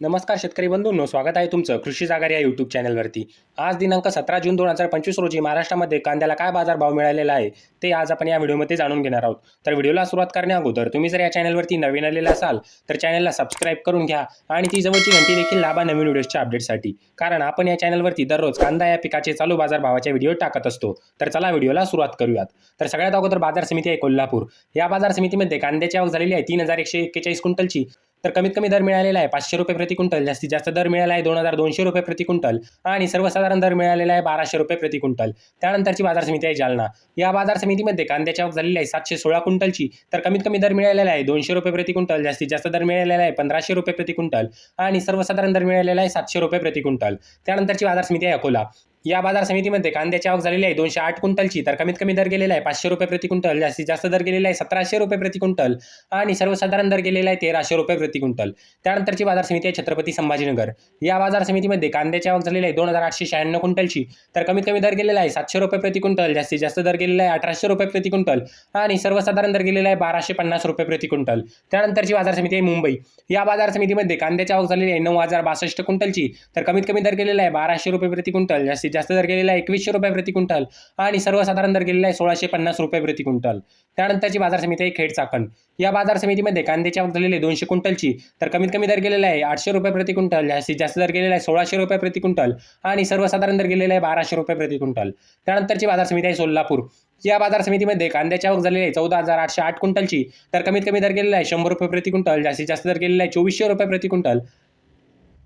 नमस्कार शेतकरी बंधूंनो स्वागत आहे तुमचं कृषी जागार या यूट्यूब चॅनलवरती आज दिनांक सतरा जून दोन हजार पंचवीस रोजी महाराष्ट्रामध्ये कांद्याला काय बाजारभाव मिळालेला आहे ते आज आपण या व्हिडिओमध्ये जाणून घेणार आहोत. तर व्हिडिओला सुरुवात करण्या अगोदर तुम्ही जर या चॅनलवरती नवीन आलेला असाल तर चॅनलला सबस्क्राईब करून घ्या आणि ती जवळची घंटी देखील लाभा नवीन व्हिडिओच्या अपडेटसाठी कारण आपण या चॅनलवरती दररोज कांदा या पिकाचे चालू बाजारभावाचे व्हिडिओ टाकत असतो. तर चला व्हिडिओला सुरुवात करूयात. तर सगळ्यात अगोदर बाजार समिती आहे कोल्हापूर. या बाजार समितीमध्ये कांद्याची आवक झालेली आहे तीन हजार एकशे एक्केचाळीस क्विंटलची. तर कमीत कमी दर मिळालेला आहे पाचशे रुपये प्रति क्विंटल. जास्तीत जास्त दर मिळाला आहे दोन हजार दोनशे रुपये प्रति क्विंटल. आणि सर्वसाधारण दर मिळालेला आहे बाराशे रुपये प्रति क्विंटल. त्यानंतरची बाजार समिती आहे जालना. या बाजार समितीमध्ये कांद्याची आवक झालेली आहे सातशे सोळा क्विंटलची. तर कमीत कमी दर मिळालेला आहे दोनशे रुपये प्रति क्विंटल. जास्तीत जास्त दर मिळालेला आहे पंधराशे रुपये प्रति क्विंटल. आणि सर्वसाधारण दर मिळालेला आहे सातशे रुपये प्रति क्विंटल. त्यानंतरची बाजार समिती आहे अकोला. या बाजार समितीमध्ये कांद्याची आवक झालेली आहे. दोनशे आठ क्विंटलची. तर कमीत कमी दर गेलेला आहे पाचशे रुपये प्रति क्विंटल. जास्तीत जास्त दर गेलेला आहे सतराशे रुपये प्रति क्विंटल. आणि सर्वसाधारण दर गेलेला आहे तेराशे रुपये प्रति क्विंटल. त्यानंतरची बाजार समिती आहे छत्रपती संभाजीनगर. या बाजार समितीमध्ये कांद्याची आवक झालेली आहे दोन हजार आठशे शहाण्णव क्विंटलची. तर कमीत कमी दर गेलेला आहे सातशे रुपये प्रति क्विंटल. जास्तीत जास्त दर गेलेला आहे अठराशे रुपये प्रति क्विंटल. आणि सर्वसाधारण दर गेलेला आहे बाराशे पन्नास रुपये प्रति क्विंटल. त्यानंतरची बाजार समिती आहे मुंबई. या बाजार समितीमध्ये कांद्याची आवक झालेली आहे नऊ हजार बासष्ट क्विंटलची. तर कमीत कमी दर गेलेला आहे बाराशे रुपये प्रति क्विंटल. जास्तीत जास्त दर गेलेला आहे एकवीसशे रुपये प्रति क्विंटल आणि सर्वसाधारण दर गेलेला आहे सोळाशे पन्नास रुपये प्रति क्विंटल. त्यानंतरची बाजार समिती आहे खेड चाकण. या बाजार समितीमध्ये कांद्याची आवक झालेली आहे दोनशे क्विंटलची. तर कमीत कमी दर गेलेला आहे आठशे रुपये प्रति क्विंटल. जास्तीत जास्त दर गेलेला आहे सोळाशे रुपये प्रति क्विंटल आणि सर्वसाधारण दर गेलेला आहे बाराशे रुपये प्रति क्विंटल. त्यानंतरची बाजार समिती आहे सोलापूर. या बाजार समितीमध्ये कांद्याची आवक झालेली आहे चौदा हजार आठशे आठ क्विंटलची. तर कमीत कमी दर गेलेला आहे शंभर रुपये प्रति क्विंटल. जास्तीत जास्त दर गेलेला आहे चोवीसशे रुपये प्रति क्विंटल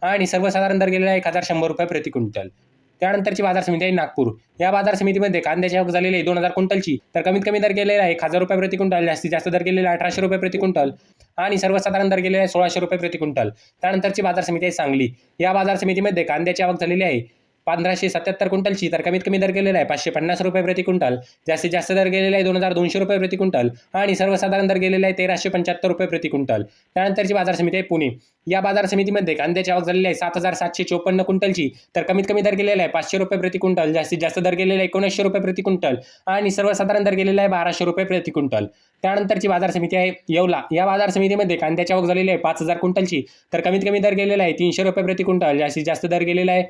आणि सर्वसाधारण दर गेलेला आहे एक हजार शंभर रुपये प्रति क्विंटल. त्यानंतरची बाजार समिती आहे नागपूर. या बाजार समितीमध्ये कांद्याची आवक झालेली आहे दोन हजार क्विंटलची. तर कमीत कमी दर गेलेला आहे एक हजार रुपये प्रति क्विंटल जास्तीत जास्त दर गेलेला आहे अठराशे रुपये प्रति क्विंटल आणि सर्वसाधारण दर गेलेला आहे सोळाशे रुपये प्रति क्विंटल. त्यानंतरची बाजार समिती आहे सांगली. या बाजार समितीमध्ये कांद्याची आवक झालेली आहे पंधराशे सत्याहत्तर क्विंटलची तर कमीत कमी दर गेलेला आहे. पाचशे पन्नास रुपये प्रति क्विंटल. जास्तीत जास्त दर गेलेला आहे दोन हजार दोनशे रुपये प्रति क्विंटल. आणि सर्वसाधारण दर गेलेला आहे तेराशे पंच्याहत्तर रुपये प्रति क्विंटल. त्यानंतरची बाजार समिती आहे पुणे. या बाजार समितीमध्ये कांद्याची आवक झालेली आहे सात हजार सातशे चोपन्न क्विंटलची. तर कमीत कमी दर गेलेला आहे पाचशे रुपये प्रति क्विंटल. जास्तीत जास्त दर गेलेला आहे एकोणीसशे रुपये प्रति क्विंटल. आणि सर्वसाधारण दर गेलेला आहे बाराशे रुपये प्रति क्विंटल. त्यानंतरची बाजार समिती आहे येवला. या बाजार समितीमध्ये कांद्याची आवक झालेली आहे पाच हजार क्विंटलची. तर कमीत कमी दर गेलेला आहे तीनशे रुपये प्रति क्विंटल. जास्तीत जास्त दर गेलेला आहे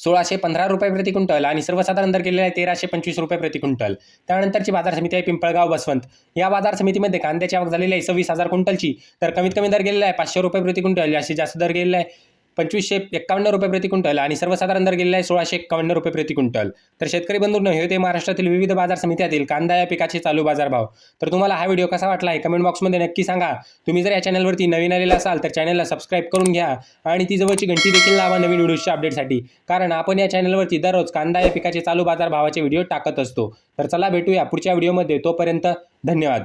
सोळाशे पंधरा रुपये प्रति क्विंटल आणि सर्वसाधारण दर केलेला आहे तेराशे पंचवीस रुपये प्रति क्विंटल. त्यानंतरची बाजार समिती आहे पिंपळगाव बसवंत. या बाजार समितीमध्ये कांद्याची आवक झालेली आहे सव्वीस हजार क्विंटलची. तर कमीत कमी दर गेलेला आहे पाचशे रुपये प्रति क्विंटल. जास्तीत जास्त दर गेलेला आहे पंचवीसशे एक्कावन्न रुपये प्रति क्विंटल आणि सर्वसाधारण दर गेलेला आहे सोळाशे एक्कावन्न रुपये प्रति क्विंटल. तर शेतकरी बंधूंनो हे होते महाराष्ट्रातील विविध बाजार समित्यातील कांदा या पिकाचे चालू बाजारभाव. तर तुम्हाला हा व्हिडिओ कसा वाटला आहे कमेंट बॉक्समध्ये नक्की सांगा. तुम्ही जर या चॅनलवरती नवीन आलेला असाल तर चॅनलला सबस्क्राईब करून घ्या आणि ती जवळची घंटी देखील लावा नवीन व्हिडिओच्या अपडेटसाठी कारण आपण या चॅनलवरती दररोज कांदा या पिकाचे चालू बाजार भावाचे व्हिडिओ टाकत असतो. तर चला भेटूया पुढच्या व्हिडिओमध्ये. तोपर्यंत धन्यवाद.